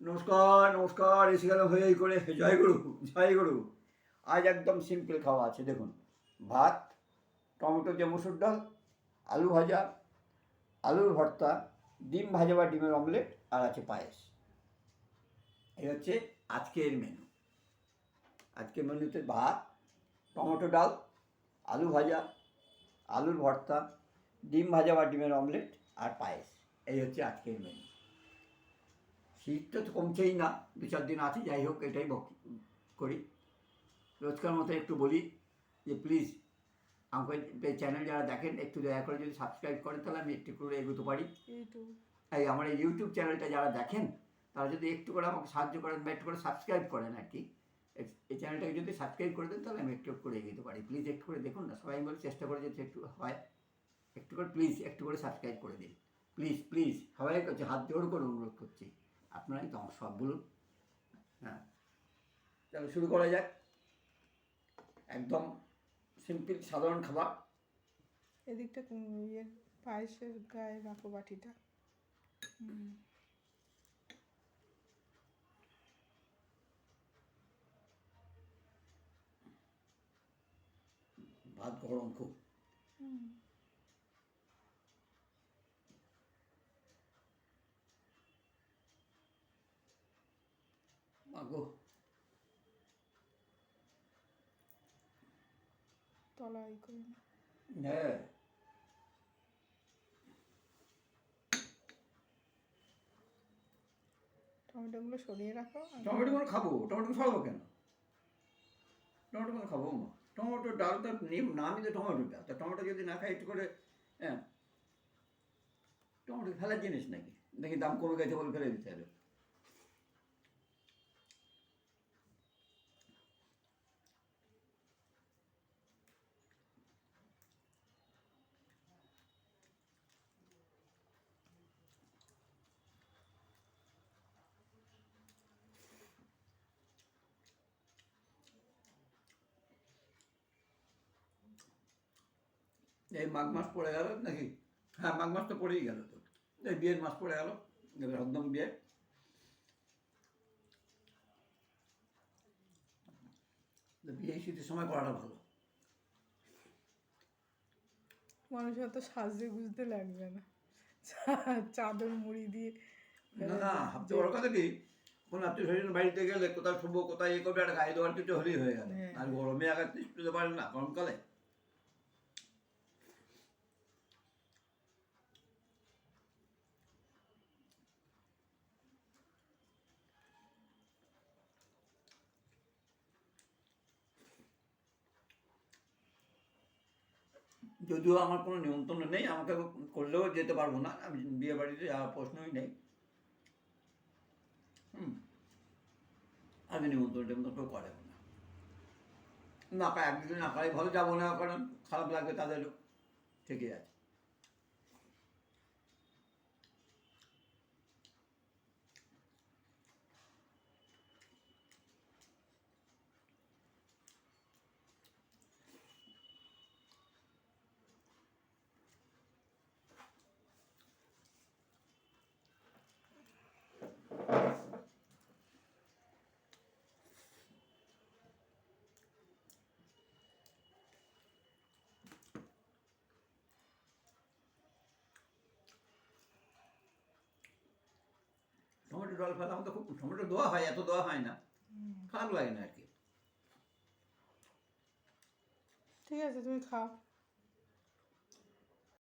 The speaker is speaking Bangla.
নমস্কার নমস্কার এসে গেল হয়ে করে, জয় গুরু জয় গুরু। আজ একদম সিম্পল খাওয়া আছে, দেখুন। ভাত, টমেটো, যে মুসুর ডাল, আলু ভাজা, আলুর ভর্তা, ডিম ভাজা বা ডিমের অমলেট আর আছে পায়েস। এই হচ্ছে আজকের মেনু আজকের মেনুতে ভাত, টমেটো ডাল, আলু ভাজা, আলুর ভর্তা, ডিম ভাজা বা ডিমের অমলেট আর পায়েস। এই হচ্ছে আজকের মেনু শীতটা তো কমছেই না দু চার দিন আছে যাই হোক এটাই বক করি। রোজকার মতো একটু বলি যে প্লিজ আমাকে চ্যানেল যারা দেখেন একটু দয়া করে যদি সাবস্ক্রাইব করেন তাহলে আমি একটু করে এগোতে পারি। এই আমার এই ইউটিউব চ্যানেলটা যারা দেখেন তারা যদি একটু করে আমাকে সাহায্য করেন বা একটু করে সাবস্ক্রাইব করেন আর কি এই- চ্যানেলটাকে যদি সাবস্ক্রাইব করে দেন তাহলে আমি একটু করে এগোতে পারি। প্লিজ একটু করে দেখুন না সবাই বলে চেষ্টা করে যদি একটু হয় একটু করে প্লিজ একটু করে সাবস্ক্রাইব করে দিন। প্লিজ প্লিজ সবাই করছে হাত জোর করে অনুরোধ করছি। আপনারাই তো আমার সব বলুন। হ্যাঁ। তাহলে শুরু করা যাক। একদম সিম্পল সাধারণ খাবার। এদিকটা কোন- ইয়ে পায়েসের গায়ে রাখো বাটিটা। ভাত গরম খুব। হুম। মাগো তলা করে হ্যাঁ। টমেটোগুলো সরিয়ে রাখো টমেটো কোনো খাব টমেটো খাব কেন? টমেটো কোনো খাব না টমেটো ডালটা নিম নামই তো টমেটোটা তা টমেটো যদি না খাই একটু করে হ্যাঁ। টমেটো ফেলার জিনিস নাকি? দেখি দাম কমে গেছে বলে ফেলে দিতে হবে। এই মাঘ মাস পড়ে গেল নাকি? হ্যাঁ মাঘ মাস তো পড়েই গেল তো। এই বিয়ের মাস পড়ে গেল এবার একদম বিয়ে। বিয়ে শীতের সময় করাটা ভালো। মানুষের অত সাজতে গুজতে লাগবে না। চাদর মুড়ি দিয়ে না না সবচেয়ে বড় কথা কি? কোন আত্মীয় স্বজন বাড়িতে গেলে কোথায় শুভ কোথায় এ করবে? একটা গায়ে দেওয়ার কিছু হলেই হয়ে গেল। হ্যাঁ। আর গরমে আঘাত পারে না গরমকালে। যদিও আমার কোনো নিমন্ত্রণ নেই, আমাকে করলেও যেতে পারব না, আমি বিয়ে বাড়িতে যাওয়ার প্রশ্নই নেই। হুম। আগে নিমন্ত্রণ টিমন্ত্রণ কেউ করে না। না একদিন না পাই ভালো যাব না, কারণ খারাপ লাগবে তাদেরও ঠিকই আছে টমেটো জল ফেলা আমাদের খুব টমেটো দেওয়া হয় এত দেওয়া হয় না। খারাপ লাগে না আর কি। ঠিক আছে তুমি খাও।